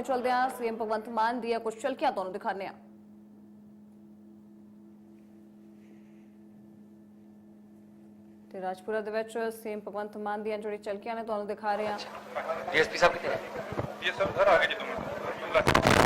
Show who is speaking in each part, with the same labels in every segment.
Speaker 1: ਕੇ ਚੱਲਦੇ ਹਾਂ। ਸੀਐਮ ਭਗਵੰਤ ਮਾਨ ਦੀਆਂ ਕੁਝ ਝਲਕੀਆਂ ਤੁਹਾਨੂੰ ਦਿਖਾਣੇ ਆ ਤੇ ਰਾਜਪੁਰਾ ਦੇ ਵਿੱਚ ਸੀਐਮ ਭਗਵੰਤ ਮਾਨ ਦੀਆਂ ਜਿਹੜੀ ਚਲਕੀਆਂ ਨੇ ਤੁਹਾਨੂੰ ਦਿਖਾ ਰਹੇ ਆ
Speaker 2: ਡੀਐਸਪੀ ਸਾਹਿਬ ਕਿੱਥੇ
Speaker 3: ਨੇ? ਡੀਐਸਪੀ ਸਰ ਆ ਗਏ ਜੀ ਦੋ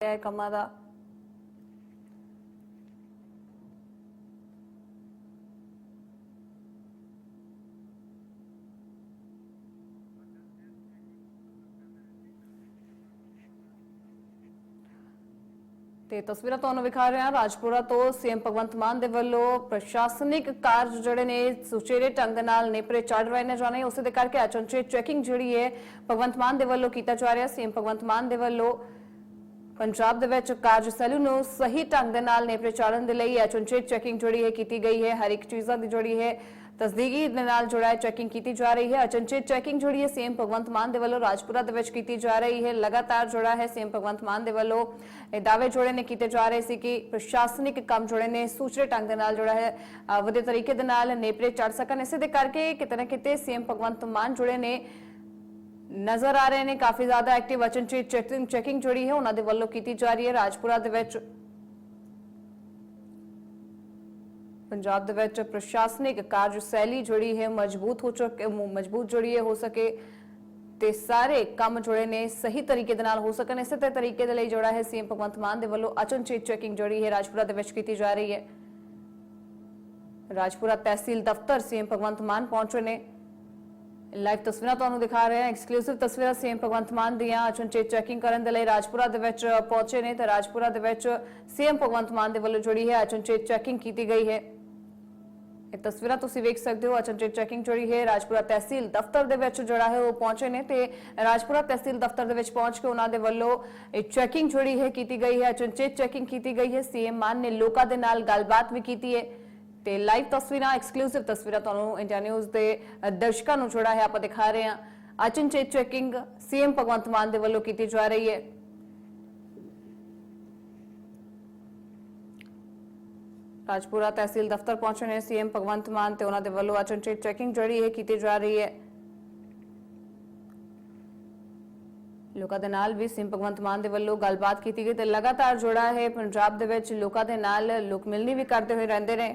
Speaker 1: ਇਹ ਕੰਮਾਂ ਦਾ। ਤੇ ਤਸਵੀਰਾਂ ਤੁਹਾਨੂੰ ਵਿਖਾ ਰਹੇ ਹਾਂ। ਰਾਜਪੁਰਾ ਤੋਂ ਸੀਐਮ ਭਗਵੰਤ ਮਾਨ ਦੇ ਵੱਲੋਂ ਪ੍ਰਸ਼ਾਸਨਿਕ ਕਾਰਜ ਜਿਹੜੇ ਨੇ, ਸੁਚੇਰੇ ਢੰਗ ਨਾਲ ਨੇਪਰੇ ਚੜ ਰਹੇ ਨੇ ਜਾਣੇ ਉਸੇ ਦੇ ਕਰਕੇ ਅਚਨਚੇ ਚੈਕਿੰਗ ਜਿਹੜੀ ਹੈ ਭਗਵੰਤ ਮਾਨ ਦੇ ਵੱਲੋਂ ਕੀਤਾ ਜਾ ਰਿਹਾ। ਸੀਐਮ ਭਗਵੰਤ ਮਾਨ ਦੇ ਵੱਲੋਂ ਪੰਜਾਬ ਦੇ ਵਿੱਚ ਕਾਰਜ ਸੈਲੂ ਨੂੰ ਸਹੀ ਢੰਗ ਦੇ ਨਾਲ ਨੇਪਰੇ ਚਾੜਨ ਦੇ ਲਈ ਅਚਨਚੇ ਚੈਕਿੰਗ ਜਿਹੜੀ ਹੈ ਕੀਤੀ ਗਈ ਹੈ ਹਰ ਇੱਕ ਚੀਜ਼ਾਂ ਦੀ ਜਿਹੜੀ ਹੈ ਤਸਦੀਕੀ ਦੇ ਨਾਲ ਜਿਹੜਾ ਹੈ ਚੈਕਿੰਗ ਕੀਤੀ ਜਾ ਰਹੀ ਹੈ ਅਚਨਚੇ ਚੈਕਿੰਗ ਜਿਹੜੀ ਹੈ ਸੀਐਮ ਭਗਵੰਤ ਮਾਨ ਦੇ ਵੱਲੋਂ ਰਾਜਪੁਰਾ ਦੇ ਵਿੱਚ ਕੀਤੀ ਜਾ ਰਹੀ ਹੈ ਲਗਾਤਾਰ ਜਿਹੜਾ ਹੈ ਸੀਐਮ ਭਗਵੰਤ ਮਾਨ ਦੇ ਵੱਲੋਂ ਇਹ ਦਾਅਵੇ ਜੋੜੇ ਨੇ ਕੀਤੇ ਜਾ ਰਹੇ ਸੀ ਕਿ ਪ੍ਰਸ਼ਾਸਨਿਕ ਕੰਮ ਜੋੜੇ ਨੇ ਸੂਚਰੇ ਢੰਗ ਦੇ ਨਾਲ ਜਿਹੜਾ ਹੈ ਅ, ਵਧੀਆ ਤਰੀਕੇ ਦੇ ਨਾਲ ਨੇਪਰੇ ਚੜ ਸਕਣ ਇਸੇ ਦੇ ਕਰਕੇ ਕਿਤੇ ਨਾ ਕਿਤੇ ਸੀਐਮ ਭਗਵੰਤ ਮਾਨ ਜੁੜੇ ਨੇ ਨਜ਼ਰ ਆ ਰਹੇ ਨੇ ਕਾਫੀ ਜ਼ਿਆਦਾ ਐਕਟਿਵ ਅਚਨਚੇ ਚੈਕਿੰਗ ਚੈਕਿੰਗ ਜਿਹੜੀ ਹੈ ਉਹਨਾਂ ਦੇ ਵੱਲੋਂ ਕੀਤੀ ਜਾ ਰਹੀ ਹੈ ਰਾਜਪੁਰਾ ਦੇ ਵਿੱਚ ਪੰਜਾਬ ਦੇ ਵਿੱਚ ਪ੍ਰਸ਼ਾਸਨਿਕ ਕਾਰਜਸ਼ੈਲੀ ਜਿਹੜੀ ਹੈ ਮਜ਼ਬੂਤ ਹੋ ਚੁੱਕੇ ਮਜ਼ਬੂਤ ਜਿਹੜੀ ਹੈ ਹੋ ਸਕੇ ਤੇ ਸਾਰੇ ਕੰਮ ਜੁੜੇ ਨੇ ਸਹੀ ਤਰੀਕੇ ਦੇ ਨਾਲ ਹੋ ਸਕਣ ਇਸੇ ਤੇ ਤਰੀਕੇ ਦੇ ਲਈ ਜੋੜਾ ਹੈ ਸੀਐਮ ਭਗਵੰਤ ਮਾਨ ਦੇ ਵੱਲੋਂ ਅਚਨਚੇ ਚੈਕਿੰਗ ਜਿਹੜੀ ਹੈ ਰਾਜਪੁਰਾ ਦੇ ਵਿੱਚ ਕੀਤੀ ਜਾ ਰਹੀ ਹੈ ਰਾਜਪੁਰਾ ਤਹਿਸੀਲ ਦਫ਼ਤਰ ਸੀਐਮ ਭਗਵੰਤ ਮਾਨ ਪਹੁੰਚੇ ਨੇ ਲਾਈਵ ਤਸਵੀਰਾਂ ਤੁਹਾਨੂੰ ਦਿਖਾ ਰਹੇ ਹਾਂ। ਐਕਸਕਲੂਸਿਵ ਤਸਵੀਰਾਂ ਸੀਐਮ ਭਗਵੰਤ ਮਾਨ ਦੀਆਂ। ਅਚਨਚੇ ਚੈਕਿੰਗ ਕਰਨ ਦੇ ਲਈ ਰਾਜਪੁਰਾ ਦੇ ਵਿੱਚ ਪਹੁੰਚੇ ਨੇ ਤੇ ਰਾਜਪੁਰਾ ਦੇ ਵਿੱਚ ਸੀਐਮ ਭਗਵੰਤ ਮਾਨ ਦੇ ਵੱਲੋਂ ਜਿਹੜੀ ਹੈ। ਅਚਨਚੇ ਚੈਕਿੰਗ ਕੀਤੀ ਗਈ ਹੈ। ਇਹ ਤਸਵੀਰਾਂ ਤੁਸੀਂ ਵੇਖ ਸਕਦੇ ਹੋ। ਅਚਨਚੇ ਚੈਕਿੰਗ ਜਿਹੜੀ ਹੈ। ਰਾਜਪੁਰਾ ਤਹਿਸੀਲ ਦਫ਼ਤਰ ਦੇ ਵਿੱਚ ਜਿਹੜਾ ਹੈ, ਉਹ ਪਹੁੰਚੇ ਨੇ ਤੇ ਰਾਜਪੁਰਾ ਤਹਿਸੀਲ ਦਫ਼ਤਰ ਦੇ ਵਿੱਚ ਪਹੁੰਚ ਕੇ ਉਹਨਾਂ ਦੇ ਵੱਲੋਂ ਇਹ ਚੈਕਿੰਗ ਜਿਹੜੀ ਹੈ, ਕੀਤੀ ਗਈ ਹੈ। ਅਚਨਚੇ ਚੈਕਿੰਗ ਕੀਤੀ ਗਈ ਹੈ। ਸੀਐਮ ਮਾਨ ਨੇ ਲੋਕਾਂ ਦੇ ਨਾਲ ਗੱਲਬਾਤ ਵੀ ਕੀਤੀ ਹੈ। ਤੇ ਲਾਈਵ ਤਸਵੀਰਾਂ ਐਕਸਕਲੂਸਿਵ ਤਸਵੀਰਾਂ ਤੁਹਾਨੂੰ ਇੰਡੀਆ ਨਿਊਜ਼ ਦੇ ਦਰਸ਼ਕਾਂ ਨੂੰ ਜਿਹੜਾ ਹੈ, ਆਪਾਂ ਦਿਖਾ ਰਹੇ ਹਾਂ। ਅਚਨਚੇ ਚੈਕਿੰਗ ਸੀਐਮ ਭਗਵੰਤ ਮਾਨ ਦੇ ਵੱਲੋਂ ਕੀਤੀ ਜਾ ਰਹੀ ਹੈ। ਰਾਜਪੁਰਾ ਤਹਿਸੀਲ ਦਫ਼ਤਰ ਪਹੁੰਚੇ ਨੇ ਸੀਐਮ ਭਗਵੰਤ ਮਾਨ ਤੇ ਉਹਨਾਂ ਦੇ ਵੱਲੋਂ ਅਚਨਚੇ ਚੈਕਿੰਗ ਜਿਹੜੀ ਹੈ ਕੀਤੀ ਜਾ ਰਹੀ ਹੈ। ਲੋਕਾਂ ਦੇ ਨਾਲ ਵੀ ਸੀਐਮ ਭਗਵੰਤ ਮਾਨ ਦੇ ਵੱਲੋਂ ਗੱਲਬਾਤ ਕੀਤੀ ਗਈ ਤੇ ਲਗਾਤਾਰ ਜੋੜਾ ਹੈ। ਪੰਜਾਬ ਦੇ ਵਿੱਚ ਲੋਕਾਂ ਦੇ ਨਾਲ ਲੋਕ ਮਿਲਣੀ ਵੀ ਕਰਦੇ ਹੋਏ ਰਹਿੰਦੇ ਨੇ।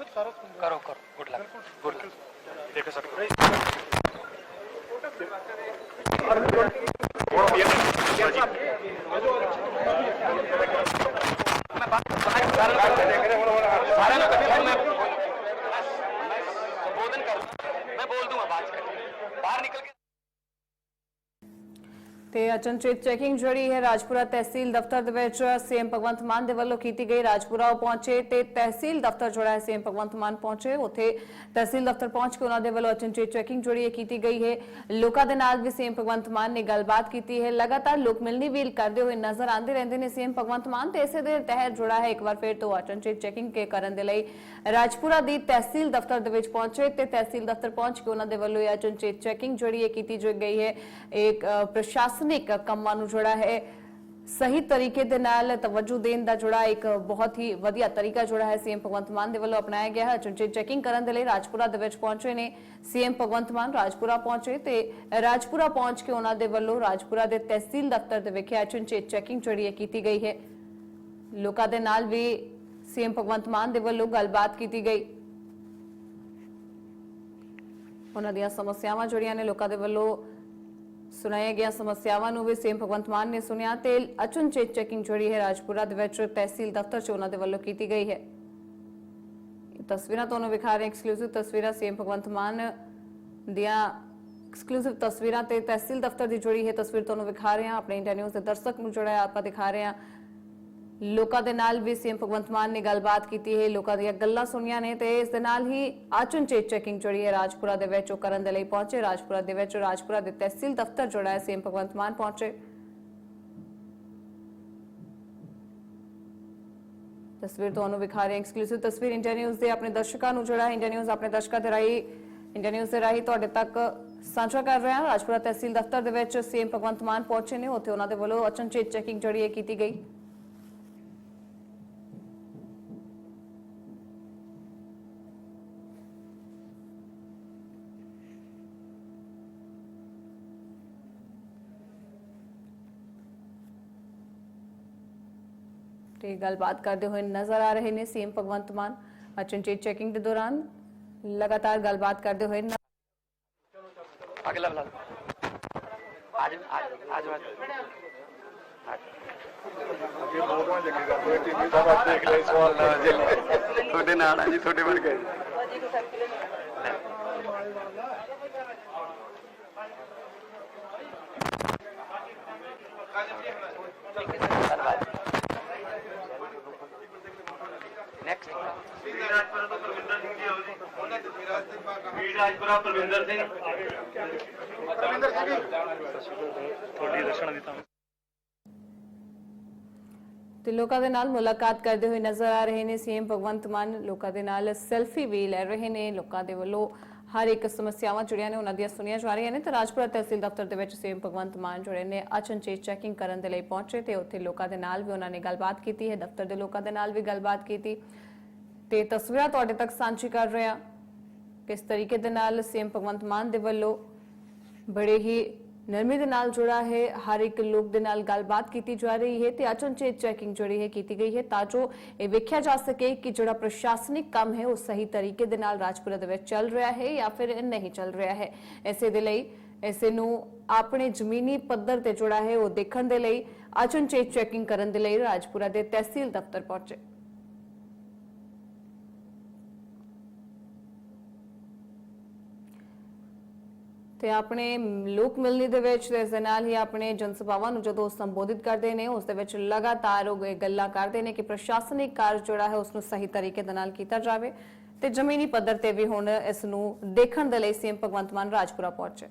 Speaker 2: करो करो गुड लक गुड लक
Speaker 3: देखो सर।
Speaker 2: मैं बोल बाहर निकल के
Speaker 1: ਤੇ ਅਚਨਚੇਤ ਚੈਕਿੰਗ ਜਿਹੜੀ ਹੈ ਰਾਜਪੁਰਾ ਤਹਿਸੀਲ ਦਫ਼ਤਰ ਦੇ ਵਿੱਚ ਸੀਐਮ ਭਗਵੰਤ ਮਾਨ ਦੇ ਵੱਲੋਂ ਕੀਤੀ ਗਈ ਰਾਜਪੁਰਾ ਉਹ ਪਹੁੰਚੇ ਤੇ ਤਹਿਸੀਲ ਦਫ਼ਤਰ ਜਿਹੜਾ ਹੈ ਸੀਐਮ ਭਗਵੰਤ ਮਾਨ ਪਹੁੰਚੇ ਉੱਥੇ ਤਹਿਸੀਲ ਦਫ਼ਤਰ ਪਹੁੰਚ ਕੇ ਉਹਨਾਂ ਦੇ ਵੱਲੋਂ ਅਚਨਚੇਤ ਚੈਕਿੰਗ ਜਿਹੜੀ ਹੈ ਕੀਤੀ ਗਈ ਹੈ ਲੋਕਾਂ ਦੇ ਨਾਲ ਵੀ ਸੀਐਮ ਭਗਵੰਤ ਮਾਨ ਨੇ ਗੱਲਬਾਤ ਕੀਤੀ ਹੈ ਲਗਾਤਾਰ ਲੋਕ ਮਿਲਣੀ ਵੀਲ ਕਰਦੇ ਹੋਏ ਨਜ਼ਰ ਆਉਂਦੇ ਰਹਿੰਦੇ ਨੇ ਸੀਐਮ ਭਗਵੰਤ ਮਾਨ ਤੇ ਇਸੇ ਦੇ ਤਹਿਤ ਜੁੜਾ ਹੈ ਇੱਕ ਵਾਰ ਫਿਰ ਤੋਂ ਅਚਨਚੇਤ ਚੈਕਿੰਗ ਕੇ ਕਰਨ ਦੇ ਲਈ ਰਾਜਪੁਰਾ ਦੀ ਤਹਿਸੀਲ ਦਫ਼ਤਰ ਦੇ ਵਿੱਚ ਪਹੁੰਚੇ ਤੇ ਤਹਿਸੀਲ ਦਫ਼ਤਰ ਪਹੁੰਚ ਕੇ ਉਹਨਾਂ ਦੇ ਵੱਲੋਂ ਇਹ ਅਚਨਚੇਤ ਚੈਕਿੰਗ ਜਿਹੜੀ ਹੈ ਕੀਤੀ ਜੋ ਗਈ ਹੈ ਇੱਕ ਅ, ਪ੍ਰਸ਼ਾਸਨਿਕ ਕੰਮਾਂ ਨੂੰ ਜਿਹੜਾ ਹੈ। ਸਹੀ ਤਰੀਕੇ ਦੇ ਨਾਲ ਤਵੱਜੂ ਦੇਣ ਦਾ ਜਿਹੜਾ ਇੱਕ ਬਹੁਤ ਹੀ ਵਧੀਆ ਤਰੀਕਾ ਜਿਹੜਾ ਹੈ। ਸੀਐਮ ਭਗਵੰਤ ਮਾਨ ਦੇ ਵੱਲੋਂ ਅਪਣਾਇਆ ਗਿਆ ਹੈ। ਅਚਨਚੇਤ ਚੈਕਿੰਗ ਕਰਨ ਦੇ ਲਈ ਰਾਜਪੁਰਾ ਦੇ ਵਿੱਚ ਪਹੁੰਚੇ ਨੇ। ਸੀਐਮ ਭਗਵੰਤ ਮਾਨ ਰਾਜਪੁਰਾ ਪਹੁੰਚੇ ਤੇ ਰਾਜਪੁਰਾ ਪਹੁੰਚ ਕੇ ਉਹਨਾਂ ਦੇ ਵੱਲੋਂ ਰਾਜਪੁਰਾ ਦੇ ਤਹਿਸੀਲ ਦਫ਼ਤਰ ਦੇ ਵਿਖੇ ਅਚਨਚੇਤ ਚੈਕਿੰਗ ਜਿਹੜੀ ਕੀਤੀ ਗਈ ਹੈ। ਲੋਕਾਂ ਦੇ ਨਾਲ ਵੀ ਸੀਐਮ ਭਗਵੰਤ ਮਾਨ ਦੇ ਵੱਲੋਂ ਗੱਲਬਾਤ ਕੀਤੀ ਗਈ। ਉਹਨਾਂ ਦੀਆਂ ਸਮੱਸਿਆਵਾਂ ਜੁੜੀਆਂ ਨੇ ਲੋਕਾਂ ਦੇ ਵੱਲੋਂ ਸੁਣਾਈਆਂ ਗਿਆ ਸਮੱਸਿਆਵਾਂ ਨੂੰ ਵੀ ਸੀਐਮ ਭਗਵੰਤ ਮਾਨ ਨੇ ਸੁਣਿਆ ਤੇ ਅਚਨਚੇਤ ਚੈਕਿੰਗ ਜਿਹੜੀ ਹੈ ਰਾਜਪੁਰਾ ਦੇ ਵਿੱਚ ਤਹਿਸੀਲ ਦਫ਼ਤਰ 'ਚ ਉਹਨਾਂ ਦੇ ਵੱਲੋਂ ਕੀਤੀ ਗਈ ਹੈ। ਤਸਵੀਰਾਂ ਤੁਹਾਨੂੰ ਵਿਖਾ ਰਹੇ ਐਕਸਕਲੂਸਿਵ ਤਸਵੀਰਾਂ ਸੀਐਮ ਭਗਵੰਤ ਮਾਨ ਦੀਆਂ ਐਕਸਕਲੂਸਿਵ ਤਸਵੀਰਾਂ ਤੇ ਤਹਿਸੀਲ ਦਫ਼ਤਰ ਦੀ ਜੁੜੀ ਹੈ ਤਸਵੀਰ ਤੁਹਾਨੂੰ ਵਿਖਾ ਰਹੇ ਹਾਂ। ਆਪਣੇ ਇੰਡੀਆ ਨਿਊਜ਼ ਦੇ ਦਰਸ਼ਕ ਨੂੰ ਜਿਹੜਾ ਆਪਾਂ ਦਿਖਾ ਰਹੇ ਹਾਂ। ਲੋਕਾਂ ਦੇ ਨਾਲ ਵੀ ਸੀਐਮ ਭਗਵੰਤ ਮਾਨ ਨੇ ਗੱਲਬਾਤ ਕੀਤੀ ਹੈ। ਲੋਕਾਂ ਦੀਆਂ ਗੱਲਾਂ ਸੁਣੀਆਂ ਨੇ ਤੇ ਇਸ ਦੇ ਨਾਲ ਹੀ ਆਚਨਚੇਤ ਚੈਕਿੰਗ ਜਿਹੜੀ ਹੈ ਰਾਜਪੁਰਾ ਦੇ ਵਿੱਚ ਉਹ ਕਰਨ ਦੇ ਲਈ ਪਹੁੰਚੇ। ਰਾਜਪੁਰਾ ਦੇ ਵਿੱਚ ਰਾਜਪੁਰਾ ਦੇ ਤਹਿਸੀਲ ਦਫ਼ਤਰ ਜਿਹੜਾ ਹੈ ਸੀਐਮ ਭਗਵੰਤ ਮਾਨ ਪਹੁੰਚੇ। ਤਸਵੀਰ ਤੁਹਾਨੂੰ ਵਿਖਾ ਰਹੇ ਐਕਸਕਲੂਸਿਵ ਤਸਵੀਰ ਇੰਡੀਆ ਨਿਊਜ਼ ਦੇ ਆਪਣੇ ਦਰਸ਼ਕਾਂ ਨੂੰ ਜਿਹੜਾ ਇੰਡੀਆ ਨਿਊਜ਼ ਆਪਣੇ ਦਰਸ਼ਕਾਂ ਦੇ ਰਾਹੀਂ ਇੰਡੀਆ ਨਿਊਜ਼ ਦੇ ਰਾਹੀਂ ਤੁਹਾਡੇ ਤੱਕ ਸਾਂਝਾ ਕਰ ਰਿਹਾ। ਰਾਜਪੁਰਾ ਤਹਿਸੀਲ ਦਫ਼ਤਰ ਦੇ ਵਿੱਚ ਸੀਐਮ ਭਗਵੰਤ ਮਾਨ ਪਹੁੰਚੇ ਨੇ। ਉੱਥੇ ਉਹਨਾਂ ਦੇ ਵੱਲੋਂ ਅਚਨਚੇਤ ਚੈਕਿੰਗ ਜਿਹੜੀ ਕੀਤੀ ਗਈ। ਤੇ ਗੱਲਬਾਤ ਕਰਦੇ ਹੋਏ ਨਜ਼ਰ ਆ ਰਹੇ ਨੇ ਸੀਐਮ ਭਗਵੰਤ ਮਾਨ ਅਚਨਚੇਤ ਚੈਕਿੰਗ ਦੇ ਦੌਰਾਨ ਲਗਾਤਾਰ ਗੱਲਬਾਤ ਕਰਦੇ ਹੋਏ ਨ-
Speaker 2: ਅਗਲਾ ਬਲਾ ਅੱਜ ਅੱਜ ਅੱਜ
Speaker 3: ਅੱਗੇ ਫੋਟੋਆਂ ਚੱਕੀ ਕਰਦੇ ਟੀਵੀ ਦਾ ਬਸ ਦੇਖ ਲੈ ਸਵਾਲ ਨਾ ਜੇ
Speaker 2: ਤੁਹਾਡੇ ਨਾਲ ਆ ਜੀ ਤੁਹਾਡੇ ਬਣ ਗਏ ਧੰਨਵਾਦ ਨੈਕਸਟ
Speaker 4: ਰਾਜਪੁਰਾ ਤੋਂ ਪਰਵਿੰਦਰ ਸਿੰਘ। ਜੀ ਆਓ ਜੀ। ਵੀਰ ਰਾਜਪੁਰਾ ਪਰਵਿੰਦਰ ਸਿੰਘ
Speaker 1: ਤੇ ਲੋਕਾਂ ਦੇ ਨਾਲ ਮੁਲਾਕਾਤ ਕਰਦੇ ਹੋਏ ਨਜ਼ਰ ਆ ਰਹੇ ਨੇ ਸੀਐਮ ਭਗਵੰਤ ਮਾਨ। ਲੋਕਾਂ ਦੇ ਨਾਲ ਸੈਲਫੀ ਵੀ ਲੈ ਰਹੇ ਨੇ। ਲੋਕਾਂ ਦੇ ਵੱਲੋਂ ਹਰ ਇੱਕ ਸਮੱਸਿਆਵਾਂ ਜੁੜੀਆਂ ਨੇ, ਉਹਨਾਂ ਦੀਆਂ ਸੁਣੀਆਂ ਜਾ ਰਹੀਆਂ ਨੇ ਤੇ ਰਾਜਪੁਰਾ ਤਹਿਸੀਲ ਦਫ਼ਤਰ ਦੇ ਵਿੱਚ ਸੀਐਮ ਭਗਵੰਤ ਮਾਨ ਜੁੜੇ ਨੇ। ਅਚਨਚੇਤ ਚੈਕਿੰਗ ਕਰਨ ਦੇ ਲਈ ਪਹੁੰਚੇ ਤੇ ਉੱਥੇ ਲੋਕਾਂ ਦੇ ਨਾਲ ਵੀ ਉਹਨਾਂ ਨੇ ਗੱਲਬਾਤ ਕੀਤੀ ਹੈ, ਦਫ਼ਤਰ ਦੇ ਲੋਕਾਂ ਦੇ ਨਾਲ ਵੀ ਗੱਲਬਾਤ ਕੀਤੀ। ਤੇ ਤਸਵੀਰਾਂ ਤੁਹਾਡੇ ਤੱਕ ਸਾਂਝੀ ਕਰ ਰਹੇ ਹਾਂ। ਕਿਸ ਤਰੀਕੇ ਦੇ ਨਾਲ ਸੀਐਮ ਭਗਵੰਤ ਮਾਨ ਦੇ ਵੱਲੋਂ ਬੜੇ ਹੀ ਨਰਮੀ ਦੇ ਨਾਲ ਜੁੜਾ ਹੈ ਹਰ ਇੱਕ ਲੋਕ ਦੇ ਨਾਲ ਗੱਲਬਾਤ ਕੀਤੀ ਜਾ ਰਹੀ ਹੈ ਤੇ ਅਚਨਚੇਤ ਚੈਕਿੰਗ ਜਿਹੜੀ ਹੈ ਕੀਤੀ ਗਈ ਹੈ ਤਾਂ ਜੋ ਇਹ ਵੇਖਿਆ ਜਾ ਸਕੇ ਕਿ ਜਿਹੜਾ ਪ੍ਰਸ਼ਾਸਨਿਕ ਕੰਮ ਹੈ ਉਹ ਸਹੀ ਤਰੀਕੇ ਦੇ ਨਾਲ ਰਾਜਪੁਰਾ ਦੇ ਵਿੱਚ ਚੱਲ ਰਿਹਾ ਹੈ ਜਾਂ ਫਿਰ ਨਹੀਂ ਚੱਲ ਰਿਹਾ ਹੈ ਐਸੇ ਦੇ ਲਈ ਇਸੇ ਨੂੰ ਆਪਣੇ ਜ਼ਮੀਨੀ ਪੱਧਰ ਤੇ ਜੁੜਾ ਹੈ ਉਹ ਦੇਖਣ ਦੇ ਲਈ ਅਚਨਚੇਤ ਚੈਕਿੰਗ ਕਰਨ ਦੇ ਲਈ ਰਾਜਪੁਰਾ ਦੇ ਤਹਿਸੀਲ ਦਫ਼ਤਰ ਪਹੁੰਚੇ ਤੇ ਆਪਣੇ ਲੋਕ ਮਿਲਣੀ ਦੇ ਵਿੱਚ ਤੇ ਇਸ ਦੇ ਨਾਲ ਹੀ ਆਪਣੇ ਜਨਸਭਾਵਾਂ ਨੂੰ ਜਦੋਂ ਸੰਬੋਧਿਤ ਕਰਦੇ ਨੇ, ਉਸ ਦੇ ਵਿੱਚ ਲਗਾਤਾਰ ਉਹ ਗੱਲਾਂ ਕਰਦੇ ਨੇ ਕਿ ਪ੍ਰਸ਼ਾਸਨਿਕ ਕਾਰਜ ਜਿਹੜਾ ਹੈ ਉਸ ਨੂੰ ਸਹੀ ਤਰੀਕੇ ਦੇ ਨਾਲ ਕੀਤਾ ਜਾਵੇ ਤੇ ਜ਼ਮੀਨੀ ਪੱਧਰ ਤੇ ਵੀ ਹੁਣ ਇਸ ਨੂੰ ਦੇਖਣ ਦੇ ਲਈ ਸੀਐਮ ਭਗਵੰਤ ਮਾਨ ਰਾਜਪੁਰਾ ਪਹੁੰਚੇ।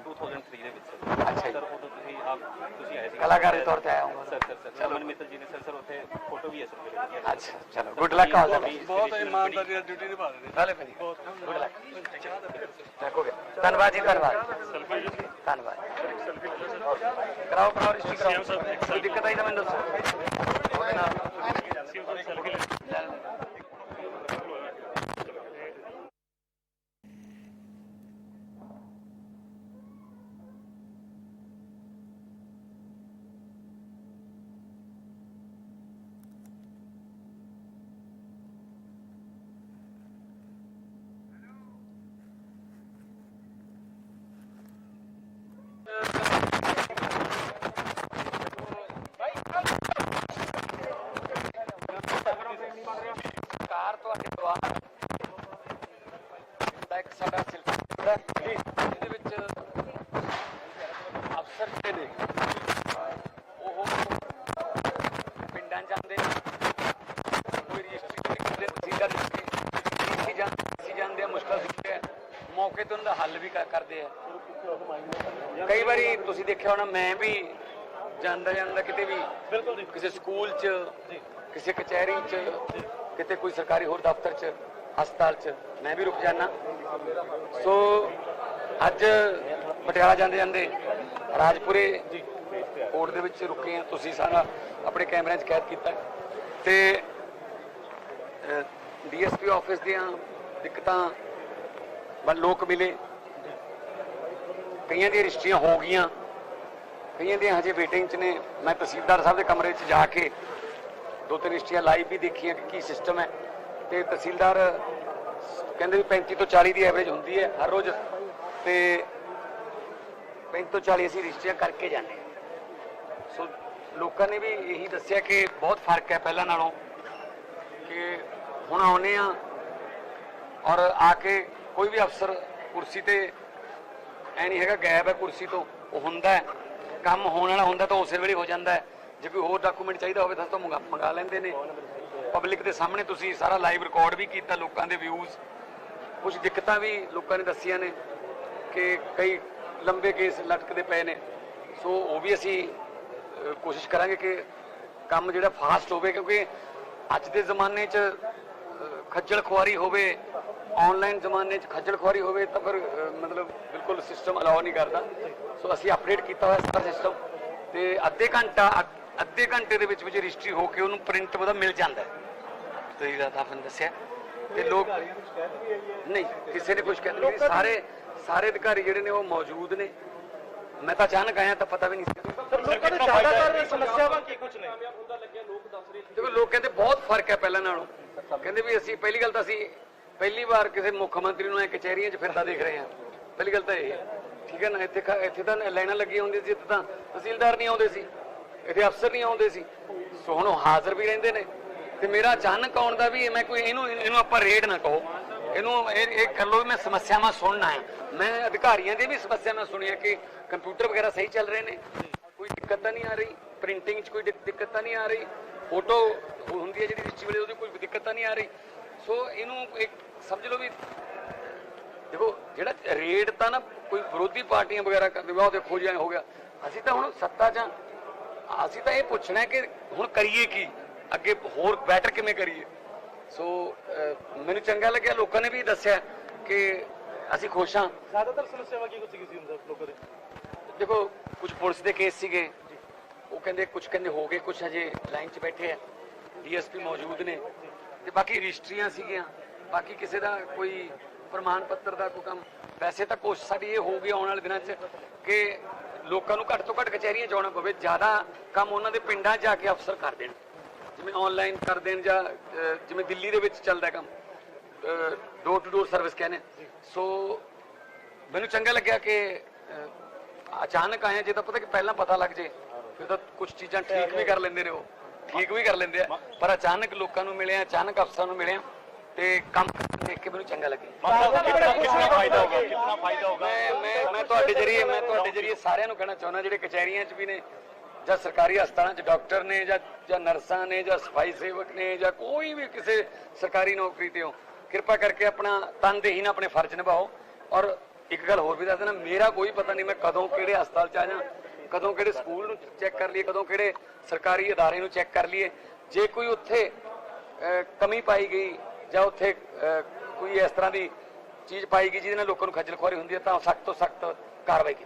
Speaker 5: 2003 ਦੇ ਵਿੱਚ ਸਰ
Speaker 2: ਅੱਛਾ ਜੀ।
Speaker 5: ਸਰ ਉਦੋਂ ਤੁਸੀਂ ਆਪ ਤੁਸੀਂ ਆਏ ਸੀ
Speaker 2: ਕਲਾਕਾਰ ਦੇ ਤੌਰ ਤੇ ਆਇਆ ਹਾਂ
Speaker 5: ਸਰ ਸਰ ਸਰ। ਚਲੋ। ਮਿੱਤਲ ਜੀ ਨੇ ਸਰ ਸਰ ਉੱਥੇ ਫੋਟੋ ਵੀ ਹੈ ਸਰ ਮੇਰੇ
Speaker 2: ਅੱਛਾ ਚਲੋ। ਗੁੱਡ ਲੱਕ ਆਲ ਦਾ
Speaker 5: ਬਹੁਤ ਇਮਾਨਦਾਰੀ ਨਾਲ ਡਿਊਟੀ ਨਿਭਾ ਰਹੇ
Speaker 2: ਨਾਲੇ ਭਾਜੀ ਗੁੱਡ ਲੱਕ ਚੱਕ ਹੋ ਗਿਆ। ਧੰਨਵਾਦ ਜੀ ਧੰਨਵਾਦ। ਧੰਨਵਾਦ। ਕਰਾਓ ਕਰਾਓ ਰਿਸ਼ਤੀ ਕਰਾਓ। ਕੋਈ ਦਿੱਕਤ ਆਈ ਤਾਂ ਮੈਨੂੰ ਦੱਸੋ। ਉਹਦੇ ਨਾਲ ਬਾਹਰ ਦਾ ਇੱਕ ਸਾਡਾ ਸਿਲਸਿਲਾ ਜਿਹਦੇ ਵਿੱਚ ਅਫਸਰ ਜਿਹੜੇ ਨੇ ਉਹ ਪਿੰਡਾਂ ਜਾਂਦੇ ਕੋਈ ਰਜਿਸਟਰੀ ਕਰਦੇ ਤਹਿਸੀਲਦਾਰ ਦਿੱਤੇ ਜਾਂਦੇ ਜਾਂਦੇ ਆ ਮੁਸ਼ਕਲ ਦਿੱਤੇ ਆ ਮੌਕੇ ਤੇ ਉਹਨਾਂ ਦਾ ਹੱਲ ਵੀ ਕਰਦੇ ਆ ਕਈ ਵਾਰੀ ਤੁਸੀਂ ਦੇਖਿਆ ਹੋਣਾ ਮੈਂ ਵੀ ਜਾਂਦਾ ਜਾਂਦਾ ਕਿਤੇ ਵੀ
Speaker 5: ਬਿਲਕੁਲ
Speaker 2: ਕਿਸੇ ਸਕੂਲ 'ਚ ਕਿਸੇ ਕਚਹਿਰੀ 'ਚ ਕਿਤੇ ਕੋਈ ਸਰਕਾਰੀ ਹੋਰ ਦਫ਼ਤਰ 'ਚ, ਹਸਪਤਾਲ 'ਚ, ਮੈਂ ਵੀ ਰੁਕ ਜਾਣਾ ਸੋ, ਅੱਜ ਪਟਿਆਲਾ ਜਾਂਦੇ ਜਾਂਦੇ ਰਾਜਪੁਰੇ ਕੋਰਟ ਦੇ ਵਿੱਚ ਰੁਕੇ ਆ ਤੁਸੀਂ ਸਾਰਾ ਆਪਣੇ ਕੈਮਰਿਆਂ 'ਚ ਕੈਦ ਕੀਤਾ। ਹੈ। ਤੇ ਡੀਐਸਪੀ ਆਫਿਸ ਦੀਆਂ ਦਿੱਕਤਾਂ ਵੱਲ ਲੋਕ ਮਿਲੇ। ਕਈਆਂ ਦੀਆਂ ਰਜਿਸਟਰੀਆਂ ਹੋ ਗਈਆਂ। ਕਈਆਂ ਦੀਆਂ ਹਜੇ ਵੇਟਿੰਗ 'ਚ ਨੇ। ਮੈਂ ਤਹਿਸੀਲਦਾਰ ਸਾਹਿਬ ਦੇ ਕਮਰੇ 'ਚ ਜਾ ਕੇ ਦੋ ਤਿੰਨ ਰਜਿਸਟਰੀਆਂ ਲਾਈਵ ਵੀ ਦੇਖੀਆਂ ਕਿ ਕੀ ਸਿਸਟਮ ਹੈ। ਤੇ ਤਹਿਸੀਲਦਾਰ ਕਹਿੰਦੇ ਵੀ 35 ਤੋਂ 40 ਦੀ ਐਵਰੇਜ ਹੁੰਦੀ ਹੈ ਹਰ ਰੋਜ਼। ਤੇ 35 ਤੋਂ 40 ਅਸੀਂ ਰਜਿਸਟਰੀਆਂ ਕਰਕੇ ਜਾਂਦੇ ਹਾਂ। ਸੋ ਲੋਕਾਂ ਨੇ ਵੀ ਇਹੀ ਦੱਸਿਆ ਕਿ ਬਹੁਤ ਫ਼ਰਕ ਹੈ ਪਹਿਲਾਂ ਨਾਲੋਂ ਕਿ ਹੁਣ ਆਉਨੇ ਆ ਔਰ ਆ ਕੇ ਕੋਈ ਵੀ ਅਫਸਰ ਕੁਰਸੀ ਤੇ ਐ ਨਹੀਂ ਹੈਗਾ, ਗਾਇਬ ਹੈ ਕੁਰਸੀ ਤੋਂ, ਉਹ ਹੁੰਦਾ ਕੰਮ ਹੋਣ ਵਾਲਾ ਹੁੰਦਾ ਤਾਂ ਉਸੇ ਵੇਲੇ ਹੋ ਜਾਂਦਾ ਹੈ। ਜੇ ਕੋਈ ਹੋਰ ਡਾਕੂਮੈਂਟ ਚਾਹੀਦਾ ਹੋਵੇ ਤਾਂ ਤਾਂ ਮੰਗਾ ਮੰਗਾ ਲੈਂਦੇ ਨੇ। ਪਬਲਿਕ ਦੇ ਸਾਹਮਣੇ ਤੁਸੀਂ ਸਾਰਾ ਲਾਈਵ ਰਿਕਾਰਡ ਵੀ ਕੀਤਾ, ਲੋਕਾਂ ਦੇ ਵਿਊਜ਼ ਕੁਝ ਦਿੱਕਤਾਂ ਵੀ ਲੋਕਾਂ ਨੇ ਦੱਸੀਆਂ ਨੇ ਕਿ ਕਈ ਲੰਬੇ ਕੇਸ ਲਟਕਦੇ ਪਏ ਨੇ। ਸੋ ਉਹ ਵੀ ਅਸੀਂ ਕੋਸ਼ਿਸ਼ ਕਰਾਂਗੇ ਕਿ ਕੰਮ ਜਿਹੜਾ ਫਾਸਟ ਹੋਵੇ, ਕਿਉਂਕਿ ਅੱਜ ਦੇ ਜ਼ਮਾਨੇ 'ਚ ਖੱਜਲ ਖੁਆਰੀ ਹੋਵੇ ਆਨਲਾਈਨ ਜ਼ਮਾਨੇ 'ਚ ਖੱਜਲ ਖੁਆਰੀ ਹੋਵੇ ਤਾਂ ਫਿਰ ਮਤਲਬ ਬਿਲਕੁਲ ਸਿਸਟਮ ਅਲਾਉ ਨਹੀਂ ਕਰਦਾ। ਸੋ ਅਸੀਂ ਅਪਡੇਟ ਕੀਤਾ ਹੋਇਆ ਸਾਰਾ ਸਿਸਟਮ ਤੇ ਅੱਧੇ ਘੰਟਾ ਅੱਧ- ਘੰਟੇ ਦੇ ਵਿੱਚ ਵਿੱਚ ਰਜਿਸਟਰੀ ਹੋ ਕੇ ਉਹਨੂੰ ਪ੍ਰਿੰਟ ਉਹਦਾ ਮਿਲ ਜਾਂਦਾ ਤੁਸੀਂ ਦਾ ਤਾਂ ਦੱਸਿਆ। ਤੇ ਲੋਕ ਨਹੀਂ ਕਿਸੇ ਨੇ ਕੁਝ ਕਹਿੰਦੇ ਨਹੀਂ। ਸਾਰੇ ਸਾਰੇ ਅਧਿਕਾਰੀ ਜਿਹੜੇ ਨੇ ਉਹ ਮੌਜੂਦ ਨੇ। ਮੈਂ ਤਾਂ ਅਚਾਨਕ ਆਇਆ ਤਾਂ ਪਤਾ ਵੀ ਨਹੀਂ ਸੀ।
Speaker 5: ਲੋਕਾਂ ਦੇ ਜ਼ਿਆਦਾਤਰ ਸਮੱਸਿਆਵਾਂ ਕੀ ਕੁਝ ਨੇ?
Speaker 2: ਦੇਖੋ ਲੋਕ ਕਹਿੰਦੇ ਬਹੁਤ ਫ਼ਰਕ ਹੈ ਪਹਿਲਾਂ ਨਾਲੋਂ। ਕਹਿੰਦੇ ਵੀ ਅਸੀਂ ਪਹਿਲੀ ਗੱਲ ਤਾਂ ਅਸੀਂ ਪਹਿਲੀ ਵਾਰ ਕਿਸੇ ਮੁੱਖ ਮੰਤਰੀ ਨੂੰ ਐ ਕਚਹਿਰੀਆਂ 'ਚ ਫਿਰਦਾ ਦੇਖ ਰਹੇ ਹਾਂ। ਪਹਿਲੀ ਗੱਲ ਤਾਂ ਇਹ ਹੈ। ਠੀਕ ਹੈ ਨਾ? ਇੱਥੇ ਇੱਥੇ ਤਾਂ ਲਾਈਨਾਂ ਲੱਗੀਆਂ ਹੁੰਦੀਆਂ ਸੀ ਇੱਥੇ ਤਾਂ ਤਹਿਸੀਲਦਾਰ ਨਹੀਂ ਆਉਂਦੇ ਸੀ। ਇੱਥੇ ਅਫਸਰ ਨਹੀਂ ਆਉਂਦੇ ਸੀ। ਸੋ ਹੁਣ ਉਹ ਹਾਜ਼ਰ ਵੀ ਰਹਿੰਦੇ ਨੇ। ਤੇ ਮੇਰਾ ਅਚਾਨਕ ਆਉਣ ਦਾ ਵੀ ਮੈਂ ਕੋਈ ਇਹਨੂੰ ਇਹਨੂੰ ਆਪਾਂ ਰੇਡ ਨਾ ਕਹੋ। ਇਹਨੂੰ ਇਹ ਇਹ ਕਰ ਲਓ ਵੀ ਮੈਂ ਸਮੱਸਿਆਵਾਂ ਸੁਣਨਾ ਹੈ ਮੈਂ ਅਧਿਕਾਰੀਆਂ ਦੀ ਵੀ ਸਮੱਸਿਆਵਾਂ ਸੁਣੀਆਂ ਕਿ ਕੰਪਿਊਟਰ ਵਗੈਰਾ ਸਹੀ ਚੱਲ ਰਹੇ ਨੇ। ਕੋਈ ਦਿੱਕਤ ਤਾਂ ਨਹੀਂ ਆ ਰਹੀ। ਪ੍ਰਿੰਟਿੰਗ 'ਚ ਕੋਈ ਦਿੱਕ- ਦਿੱਕਤ ਤਾਂ ਨਹੀਂ ਆ ਰਹੀ। ਫੋਟੋ ਹੁੰਦੀ ਹੈ ਜਿਹੜੀ ਰਜਿਸਟਰੀ ਵੇਲੇ, ਉਹਦੀ ਕੋਈ ਦਿੱਕਤ ਤਾਂ ਨਹੀਂ ਆ ਰਹੀ। ਸੋ ਇਹਨੂੰ ਇੱਕ ਸਮਝ ਲਓ ਵੀ ਦੇਖੋ, ਜਿਹੜਾ ਰੇਡ ਤਾਂ ਨਾ ਕੋਈ ਵਿਰੋਧੀ ਪਾਰਟੀਆਂ ਵਗੈਰਾ ਕਰਦੇ, ਵਾ ਉਹ ਦੇਖੋ ਜਿਹਾ ਹੋ ਗਿਆ। ਅਸੀਂ ਤਾਂ ਹੁਣ ਸੱਤਾ 'ਚ ਅਸੀਂ ਤਾਂ ਇਹ ਪੁੱਛਣਾ ਹੈ ਕਿ ਹੁਣ ਕਰੀਏ ਕੀ? ਅੱਗੇ ਹੋਰ ਬੈਟਰ ਕਿਵੇਂ ਕਰੀਏ? ਸੋ ਮੈਨੂੰ ਚੰਗਾ ਲੱਗਿਆ ਲੋਕਾਂ ਨੇ ਵੀ ਦੱਸਿਆ ਕਿ ਅਸੀਂ ਖੁਸ਼ ਹਾਂ।
Speaker 5: ਜ਼ਿਆਦਾਤਰ ਸਮੱਸਿਆਵਾਂ ਕੀ ਕੁਝ ਸੀ ਹੁੰਦਾ ਲੋਕਾਂ ਦੇ?
Speaker 2: ਦੇਖੋ ਕੁਝ ਪੁਲਿਸ ਦੇ ਕੇਸ ਸੀਗੇ। ਉਹ ਕਹਿੰਦੇ ਕੁਝ ਕਹਿੰਦੇ ਹੋ ਗਏ ਕੁਝ ਹਜੇ ਲਾਈਨ 'ਚ ਬੈਠੇ ਆ। ਡੀਐਸਪੀ ਮੌਜੂਦ ਨੇ। ਤੇ ਬਾਕੀ ਰਜਿਸਟਰੀਆਂ ਸੀਗੀਆਂ। ਬਾਕੀ ਕਿਸੇ ਦਾ ਕੋਈ ਪ੍ਰਮਾਣ ਪੱਤਰ ਦਾ ਕੋਈ ਕੰਮ। ਵੈਸੇ ਤਾਂ ਕੋਸ਼ਿਸ਼ ਸਾਡੀ ਇਹ ਹੋਊਗੀ ਆਉਣ ਵਾਲੇ ਦਿਨਾਂ 'ਚ ਕਿ ਲੋਕਾਂ ਨੂੰ ਘੱਟ ਤੋਂ ਘੱਟ ਕਚਹਿਰੀਆਂ ਜਾਣਾ ਪਵੇ, ਜ਼ਿਆਦਾ ਕੰਮ ਉਹਨਾਂ ਦੇ ਪਿੰਡਾਂ 'ਚ ਜਾ ਕੇ ਅਫਸਰ ਕਰ ਦੇਣ। ਜਿਵੇਂ ਆਨਲਾਈਨ ਕਰ ਦੇਣ ਜਾਂ ਜਿਵੇਂ ਦਿੱਲੀ ਦੇ ਵਿੱਚ ਚੱਲਦਾ ਕੰਮ ਡੋਰ ਟੂ ਡੋਰ ਸਰਵਿਸ ਕਹਿੰਦੇ ਸੋ ਮੈਨੂੰ ਚੰਗਾ ਲੱਗਿਆ ਕਿ ਅਚਾਨਕ ਆਇਆ ਜੇ ਤਾਂ ਪਤਾ ਕਿ ਪਹਿਲਾਂ ਪਤਾ ਲੱਗ ਜੇ, ਫਿਰ ਤਾਂ ਕੁਝ ਚੀਜ਼ਾਂ ਠੀਕ ਵੀ ਕਰ ਲੈਂਦੇ ਨੇ ਉਹ, ਠੀਕ ਵੀ ਕਰ ਲੈਂਦੇ ਆ। ਪਰ ਅਚਾਨਕ ਲੋਕਾਂ ਨੂੰ ਮਿਲਿਆ, ਅਚਾਨਕ ਅਫਸਰਾਂ ਨੂੰ ਮਿਲਿਆ ਤੇ ਕੰਮ ਦੇਖ ਕੇ ਮੈਨੂੰ ਚੰਗਾ ਲੱਗਿਆ
Speaker 5: ਕਿੰਨਾ ਕਿੰਨਾ ਫਾਇਦਾ ਹੋਗਾ ਕਿੰਨਾ ਫਾਇਦਾ ਹੋਗਾ
Speaker 2: ਮੈਂ ਮੈਂ ਮੈਂ ਤੁਹਾਡੇ ਜਰੀਏ ਮੈਂ ਤੁਹਾਡੇ ਜਰੀਏ ਸਾਰਿਆਂ ਨੂੰ ਕਹਿਣਾ ਚਾਹੁੰਦਾ ਜਿਹੜੇ ਕਚਹਿਰੀਆਂ 'ਚ ਵੀ ਨੇ ਜਾਂ ਸਰਕਾਰੀ ਹਸਪਤਾਲਾਂ 'ਚ ਡਾਕਟਰ ਨੇ ਜਾਂ ਜਾਂ ਨਰਸਾਂ ਨੇ ਜਾਂ ਸਫ਼ਾਈ ਸੇਵਕ ਨੇ ਜਾਂ ਕੋਈ ਵੀ ਕਿਸੇ ਸਰਕਾਰੀ ਨੌਕਰੀ ਤੇ ਹੋ ਕਿਰਪਾ ਕਰਕੇ ਆਪਣਾ ਤਨਦੇਹੀ ਨਾਲ ਆਪਣੇ ਫਰਜ਼ ਨਿਭਾਓ। ਔਰ ਇੱਕ ਗੱਲ ਹੋਰ ਵੀ ਦੱਸ ਦੇਣਾ ਮੇਰਾ ਕੋਈ ਪਤਾ ਨਹੀਂ ਮੈਂ ਕਦੋਂ ਕਿਹੜੇ ਹਸਪਤਾਲ 'ਚ ਆ ਜਾ ਕਦੋਂ ਕਿਹੜੇ ਸਕੂਲ ਨੂੰ ਚੈੱਕ ਕਰ ਲਈਏ ਕਦੋਂ ਕਿਹੜੇ ਸਰਕਾਰੀ ਅਦਾਰੇ ਨੂੰ ਚੈੱਕ ਕਰ ਲਈਏ। ਜੇ ਕੋਈ ਉੱਥੇ ਕਮੀ ਪਾਈ ਗਈ ਜਾਂ ਉੱਥੇ ਅਹ, ਕੋਈ ਇਸ ਤਰ੍ਹਾਂ ਦੀ ਚੀਜ਼ ਪਾਈ ਗਈ ਜਿਹਦੇ ਨਾਲ ਲੋਕਾਂ ਨੂੰ ਖੱਜਲ ਖੁਆਰੀ ਹੁੰਦੀ ਹੈ ਤਾਂ ਸਖਤ ਤੋਂ ਸਖਤ ਕਾਰਵਾਈ ਕੀਤੀ